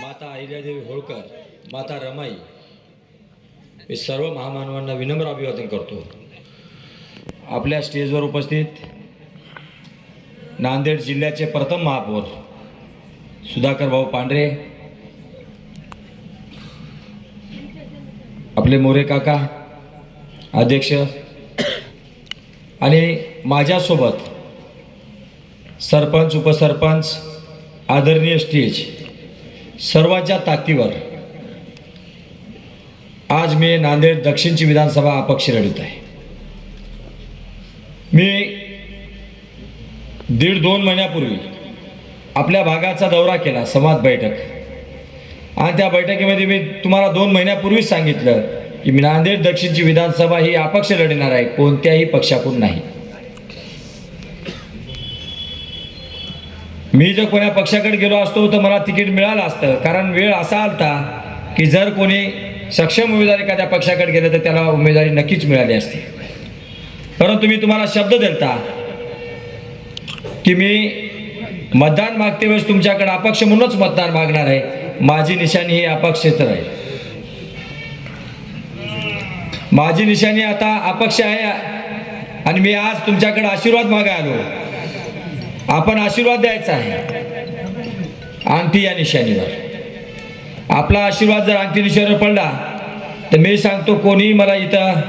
माता अहिल्यादेवी होळकर माता रमाई हे सर्व महामानवांना विनम्र अभिवादन करतो. आपल्या स्टेजवर उपस्थित नांदेड जिल्ह्याचे प्रथम महापौर सुधाकर भाऊ पांढरे आपले मोरे काका अध्यक्ष आणि माझ्यासोबत सरपंच उपसरपंच आदरणीय स्टेज सर्वांच्या ताकदीवर. आज मी नांदेड दक्षिणची विधानसभा अपक्ष लढत आहे. मी दीड दोन महिन्यापूर्वी आपल्या भागाचा दौरा केला संवाद बैठक. आणि त्या बैठकीमध्ये मी तुम्हाला दोन महिन्यापूर्वीच सांगितलं की मी नांदेड दक्षिणची विधानसभा ही अपक्ष लढणार आहे कोणत्याही पक्षाकडून नाही. मी जर कोण्या पक्षाकडे गेलो असतो तर मला तिकीट मिळालं असतं. कारण वेळ असा आलता की जर कोणी सक्षम उमेदवार एखाद्या पक्षाकडे गेलं तर त्याला उमेदवारी नक्कीच मिळाली असती. परंतु मी तुम्हाला शब्द देता की मी मतदान मागते वेळेस तुमच्याकडे अपक्ष म्हणूनच मतदान मागणार आहे. माझी निशाणी ही अपक्षच आहे. माझी निशाणी आता अपक्ष आहे आणि मी आज तुमच्याकडे आशीर्वाद मागा आलो. आपण आशीर्वाद द्यायचा आहे. अंगठी या निशाणीवर. आपला आशीर्वाद जर अंगठी निशाणीवर पडला तर मी सांगतो कोणी मला इथं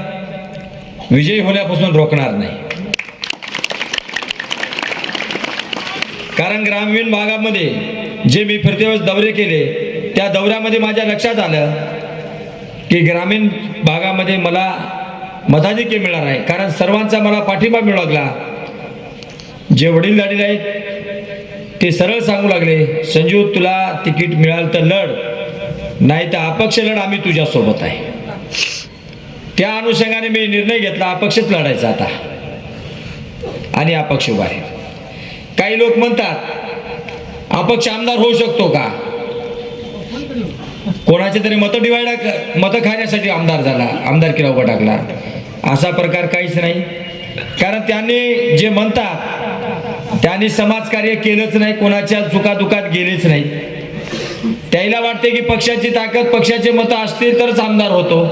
विजयी होण्यापासून रोखणार नाही. कारण ग्रामीण भागामध्ये जे मी फिरते वेळेस दौरे केले त्या दौऱ्यामध्ये माझ्या लक्षात आलं की ग्रामीण भागामध्ये मला मताधिक्य मिळणार आहे कारण सर्वांचा मला पाठिंबा मिळू लागला. जे वडील झालेले आहेत ते सरळ सांगू लागले संजीव तुला तिकीट मिळालं तर लढ नाही तर अपक्ष लढ आम्ही तुझ्यासोबत आहे. त्या अनुषंगाने मी निर्णय घेतला अपक्षच लढायचा आता. आणि अपक्ष उभा आहे. काही लोक म्हणतात अपक्ष आमदार होऊ शकतो का? कोणाचे तरी मतं डिवाइड मतं खाण्यासाठी आमदार झाला आमदार किंवा उभा टाकला. असा प्रकार काहीच नाही. कारण त्यांनी जे म्हणतात आणि समाजकार्य केलंच नाही कोणाच्या चुकादुकात गेलेच नाही. त्याला वाटते की पक्षाची ताकद पक्षाचे मतं असतील तरच आमदार होतो.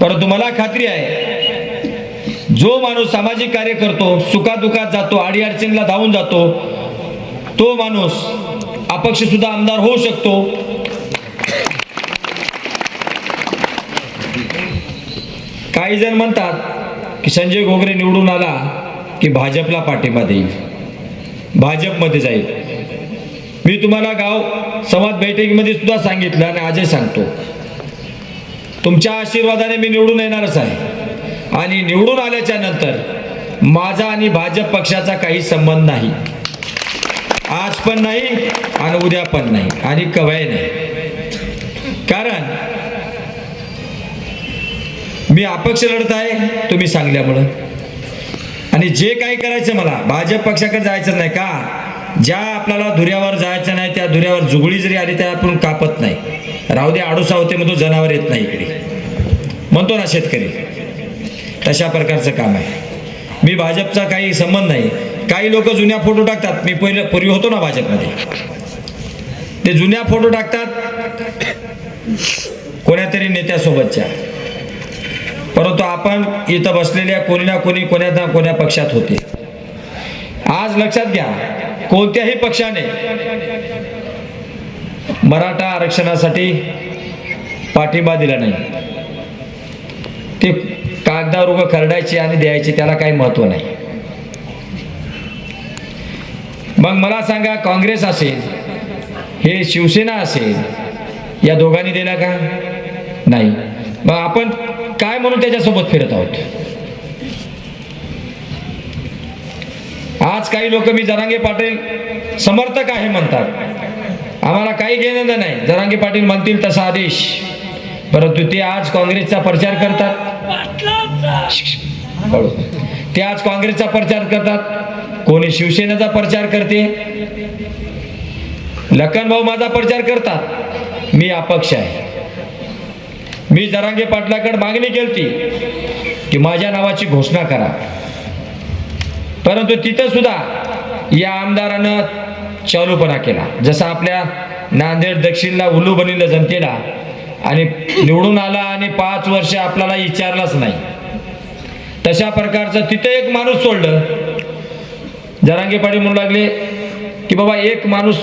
परंतु मला खात्री आहे जो माणूस सामाजिक कार्य करतो सुखादुखात जातो अडीअडचणीला धावून जातो तो माणूस अपक्ष सुद्धा आमदार होऊ शकतो. काही जण म्हणतात की संजय घोगरे निवडून आला की भाजपला पाठिंबा देईल. भाजपमध्ये जाईल. मी तुम्हाला गाव संवाद बैठकीमध्ये सुद्धा सांगितलं आणि आजही सांगतो. तुमच्या आशीर्वादाने मी निवडून येणारच आहे. आणि निवडून आल्याच्यानंतर माझा आणि भाजप पक्षाचा काही संबंध नाही. आज पण नाही आणि उद्या पण नाही आणि कवाय नाही. कारण मी अपक्ष लढत आहे तुम्ही सांगल्यामुळं. आणि जे काही करायचं मला भाजप पक्षाकडे जायचं नाही का? ज्या आपल्याला धुऱ्यावर जायचं नाही त्या धुऱ्यावर जुगळी जरी आली त्या आपण कापत नाही. राहू दे आडूसा होते मग तो जनावर येत नाही इकडे. म्हणतो ना शेतकरी तशा प्रकारचं काम आहे. मी भाजपचा काही संबंध नाही. काही लोक जुन्या फोटो टाकतात. मी पहिले पूर्वी होतो ना भाजपमध्ये. ते जुन्या फोटो टाकतात कोण्यातरी नेत्यासोबतच्या. परंतु आपण इथं बसलेल्या कोणी ना कोणी कोण्या ना कोण्या पक्षात होते. आज लक्षात घ्या कोणत्याही पक्षाने मराठा आरक्षणासाठी पाठिंबा दिला नाही. ते कागदावर उभं खरडायचे आणि द्यायचे त्याला काही महत्त्व नाही. मग मला सांगा काँग्रेस असेल हे शिवसेना असेल या दोघांनी दिला का? नाही. मग आपण काय म्हणून त्याच्यासोबत फिरत आहोत? आज काही लोक मी जरांगे पाटील समर्थक आहे म्हणतात. आम्हाला काही घेणं नाही. जरांगे पाटील म्हणतील तसा आदेश. परंतु ते आज काँग्रेसचा प्रचार करतात. ते आज काँग्रेसचा प्रचार करतात. कोणी शिवसेनेचा प्रचार करते. लखन भाऊ माझा प्रचार करतात. मी अपक्ष आहे. मी जरांगे पाटलाकडे मागणी केली की माझ्या नावाची घोषणा करा. परंतु तिथं सुद्धा या आमदारानं चालूपणा केला. जसा आपल्या नांदेड दक्षिणला उल्लू बनविलं जनतेला आणि निवडून आला आणि पाच वर्ष आपल्याला विचारलाच नाही. तशा प्रकारचं तिथं एक माणूस सोडलं. जरांगे पाटील म्हणू लागले की बाबा एक माणूस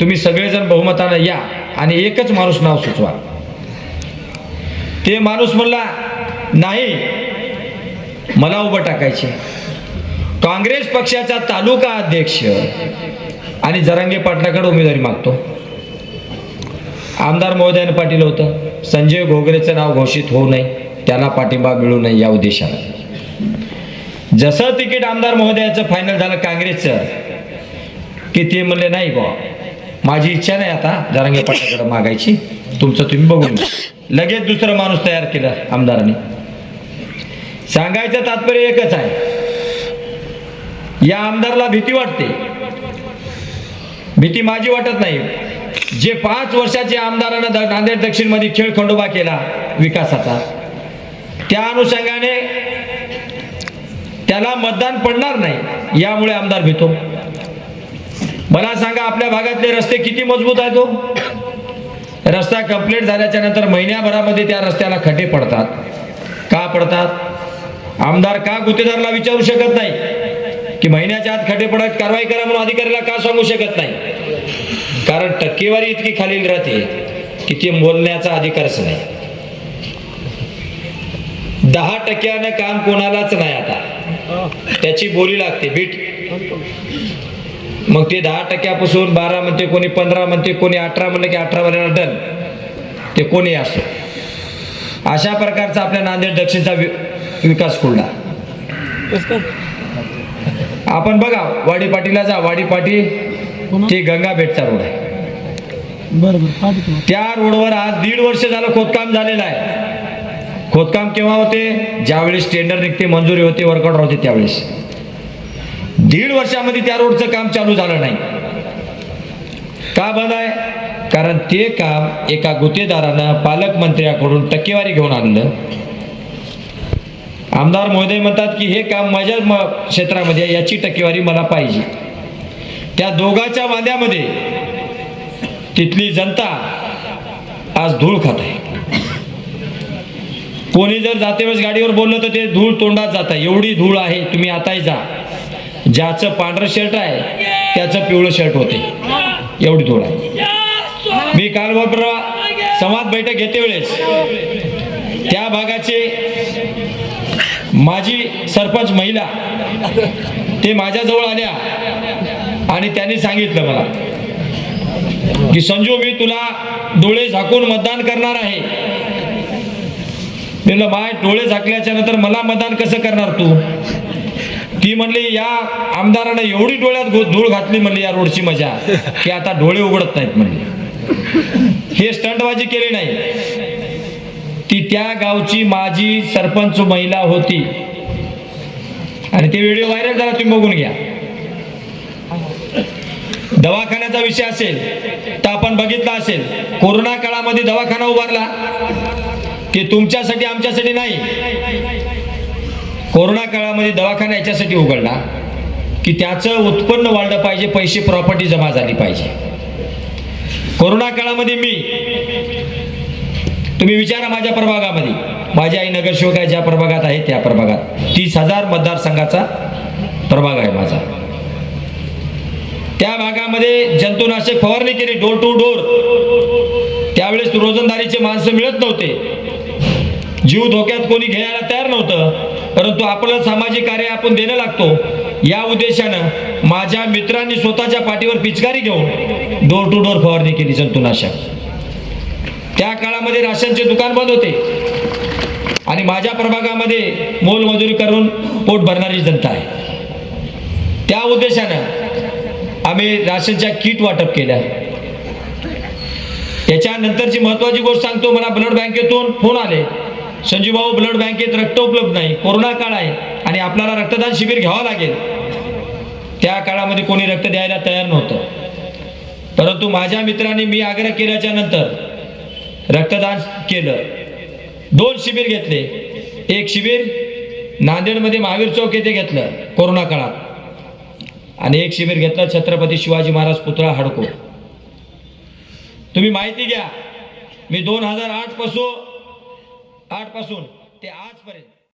तुम्ही सगळेजण बहुमतानं या आणि एकच माणूस नाव सुचवा. ते माणूस म्हणला नाही मला उभं टाकायचे काँग्रेस पक्षाचा तालुका अध्यक्ष आणि जरांगे पाटलाकडे उमेदवारी मागतो. आमदार महोदयानं पाटील होतं. संजय घोगरेचं नाव घोषित होऊ नये. त्याला पाठिंबा मिळू नये या उद्देशानं. जसं तिकीट आमदार महोदयाचं फायनल झालं काँग्रेसचं की ते म्हणले नाही बा माझी इच्छा नाही आता जरांगे पाटलाकडे मागायची. तुमचं तुम्ही बघून लगेच दुसरं माणूस तयार केलं आमदारांनी. सांगायचं तात्पर्य एकच आहे. या आमदारला भीती वाटते. भीती माझी वाटत नाही. जे पाच वर्षाचे आमदारानं द- नांदेड दक्षिणमध्ये खेळ खंडोबा केला विकासाचा त्या अनुषंगाने त्याला मतदान पडणार नाही. यामुळे आमदार भीतो. मला सांगा आपल्या भागातले रस्ते किती मजबूत आहेत तो रस्ता कंप्लीट झाल्याच्यानंतर महिन्याभरामध्ये त्या रस्त्याला खड्डे पडतात. का पडतात? आमदार का गुत्तेदारला विचारू शकत नाही? की महिन्याच्या आत खड्डे पडत कारवाई करा म्हणून अधिकाऱ्याला का सांगू शकत नाही? कारण टक्केवारी इतकी खालील राहते की ते बोलण्याचा अधिकारच नाही. दहा टक्क्यानं काम कोणालाच नाही आता. त्याची बोली लागते बीट. मग ते दहा टक्क्यापासून बारा म्हणते कोणी पंधरा म्हणते कोणी अठरा म्हणलं की अठरा वर्षाला डन. ते कोणी असो. अशा प्रकारचा आपल्या नांदेड दक्षिणचा विकास खुलला आपण बघा वाडी पाटीला जा वाडी पाटी ते गंगा भेटचा रोड आहे. त्या रोडवर आज दीड वर्ष झालं खोदकाम झालेलं आहे. खोदकाम केव्हा होते? ज्यावेळेस टेंडर निघते मंजुरी होते वर्कआउट होते त्यावेळेस. दीड वर्षामध्ये त्या रोडचं काम चालू झालं नाही. का बंद आहे कारण ते काम एका गुत्तेदारानं पालकमंत्र्याकडून टक्केवारी घेऊन आणलं. आमदार महोदय म्हणतात की हे काम माझ्या म- क्षेत्रामध्ये याची टक्केवारी मला पाहिजे. त्या दोघाच्या वाद्यामध्ये तिथली जनता आज धूळ खात आहे. कोणी जर जाते वेळेस गाडीवर बोललं तर ते धूळ तोंडात जात. आहे एवढी धूळ आहे तुम्ही आताही जा. ज्याचं पांढरं शर्ट आहे त्याचं पिवळं शर्ट होते. एवढी थोडं आहे. मी काल व संवाद बैठक घेते वेळेस. त्या भागाचे माझी सरपंच महिला ते माझ्याजवळ आल्या आणि त्यांनी सांगितलं मला की संजू मी तुला डोळे झाकून मतदान करणार आहे. म्हणलं माय डोळे झाकल्याच्या नंतर मला मतदान कसं करणार तू? ती म्हणली या आमदारानं एवढी डोळ्यात धूळ घातली म्हणली या रोडची मजा की आता डोळे उघडत नाहीत म्हणली. हे स्टंटबाजी केली नाही. ती त्या गावची माझी सरपंच महिला होती. आणि ते व्हिडिओ व्हायरल झाला तुम्ही बघून घ्या. दवाखान्याचा विषय असेल तर आपण बघितला असेल कोरोना काळामध्ये दवाखाना उभारला ते तुमच्यासाठी आमच्यासाठी नाही. कोरोना काळामध्ये दवाखाना याच्यासाठी उघडला की त्याचं उत्पन्न वाढलं पाहिजे पैसे प्रॉपर्टी जमा झाली पाहिजे. कोरोना काळामध्ये मी तुम्ही विचारा माझ्या प्रभागामध्ये. माझी आई नगरसेवक आहे ज्या प्रभागात आहे त्या प्रभागात. तीस हजार मतदारसंघाचा प्रभाग आहे माझा. त्या भागामध्ये जंतुनाशक फवारणी केली डोर टू डोर त्यावेळेस रोजंदारीचे माणसं मिळत नव्हते. जीव धोक्यात कोणी घ्यायला तयार नव्हतं. परंतु आपलं सामाजिक कार्य आपण देणं लागतो. या उद्देशानं माझ्या मित्रांनी स्वतःच्या पाठीवर पिचकारी घेऊन डोर टू डोर फवारणी केली जंतुनाशक. त्या काळामध्ये राशनचे दुकान बंद होते. आणि माझ्या प्रभागामध्ये मोलमजुरी करून पोट भरणारी जनता आहे. त्या उद्देशानं आम्ही राशनच्या किट वाटप केल्या. याच्यानंतरची महत्वाची गोष्ट सांगतो मला ब्लड बँकेतून फोन आले. संजूभाऊ ब्लड बँकेत रक्त उपलब्ध नाही कोरोना काळ आहे आणि आपल्याला रक्तदान शिबिर घ्यावं लागेल. त्या काळामध्ये कोणी रक्त द्यायला तयार नव्हतं. परंतु माझ्या मित्राने मी आग्रह केल्याच्यानंतर रक्तदान केलं. दोन शिबिर घेतले. एक शिबिर नांदेडमध्ये महावीर चौक येथे घेतलं कोरोना काळात. आणि एक शिबिर घेतलं छत्रपती शिवाजी महाराज पुतळा हडको. तुम्ही माहिती घ्या मी दोन हजार आठपासून आठपासून ते आजपर्यंत.